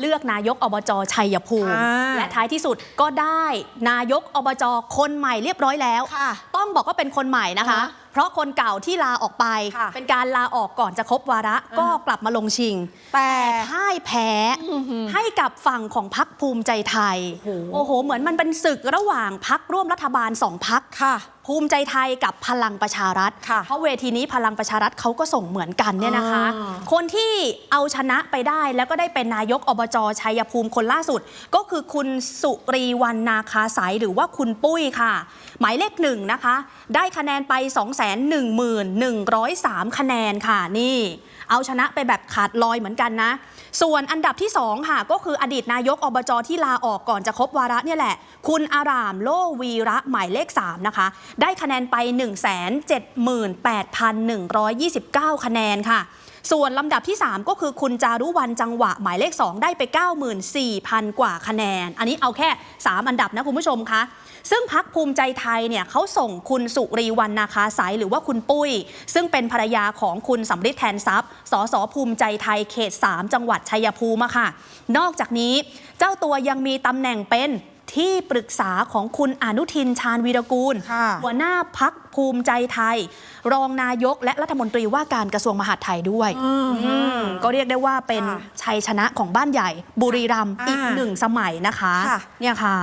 เลือกนายกอบจชัยภูมิอ่าและท้ายที่สุดก็ได้นายกอบจคนใหม่เรียบร้อยแล้วค่ะต้องบอกว่าเป็นคนใหม่นะคะอ่าฮะเพราะคนเก่าที่ลาออกไปค่ะเป็นการลาออกก่อนจะครบวาระอ่าก็กลับมาลงชิง แต่พ่ายแพ้อื้อหือให้กับฝั่งของพักภูมิใจไทยโอ้โหโอ้โห เหมือนมันเป็นศึกระหว่างพักร่วมรัฐบาลสองพักค่ะ ภูมิใจไทยกับพลังประชารัฐค่ะเพราะเวทีนี้พลังประชารัฐเขาก็ส่งเหมือนกันเนี่ยนะคะอ่าคนที่เอาชนะไปได้แล้วก็ได้เป็นนายกอบจชัยภูมิคนล่าสุด ก็คือคุณสุรีวันนาคาสายหรือว่าคุณปุ้ยค่ะ หมายเลขหนึ่งนะคะ ได้คะแนนไป 211,103 คะแนนค่ะนี่ เอาชนะไปแบบขาดลอยเหมือนกันนะ ส่วนอันดับที่ 2 ค่ะก็คืออดีตนายกอบจที่ลาออกก่อนจะครบวาระเนี่ยแหละ คุณอารามโลวีระหมายเลข 3 นะคะได้คะแนนไป 178,129 คะแนนค่ะ ส่วนลำดับที่ 3 ก็คือคุณจารุวรรณจังหวะ หมายเลข 2 ได้ไป 94,000 กว่าคะแนน อันนี้เอาแค่ 3 อันดับนะคุณผู้ชมคะซึ่งพักภูมิใจไทยเนี่ยเขาส่งคุณสุรีวรรณนาคาสายหรือว่าคุณปุ้ย ซึ่งเป็นภรรยาของคุณสำริดแทนทรัพย์สสภูมิใจไทยเขต 3 จังหวัดชัยภูมิค่ะ นอกจากนี้เจ้าตัวยังมีตำแหน่งเป็น ที่ปรึกษาของคุณอนุทินชาญวีรกูลค่ะหัวหน้าพักภูมิใจไทย รองนายกและรัฐมนตรีว่าการกระทรวงมหาดไทยด้วยอืมอืมก็เรียกได้ว่าเป็นค่ะชัยชนะของบ้านใหญ่ บุรีรัมย์อ่าอีกหนึ่งสมัยนะคะค่ะเนี่ยค่ะ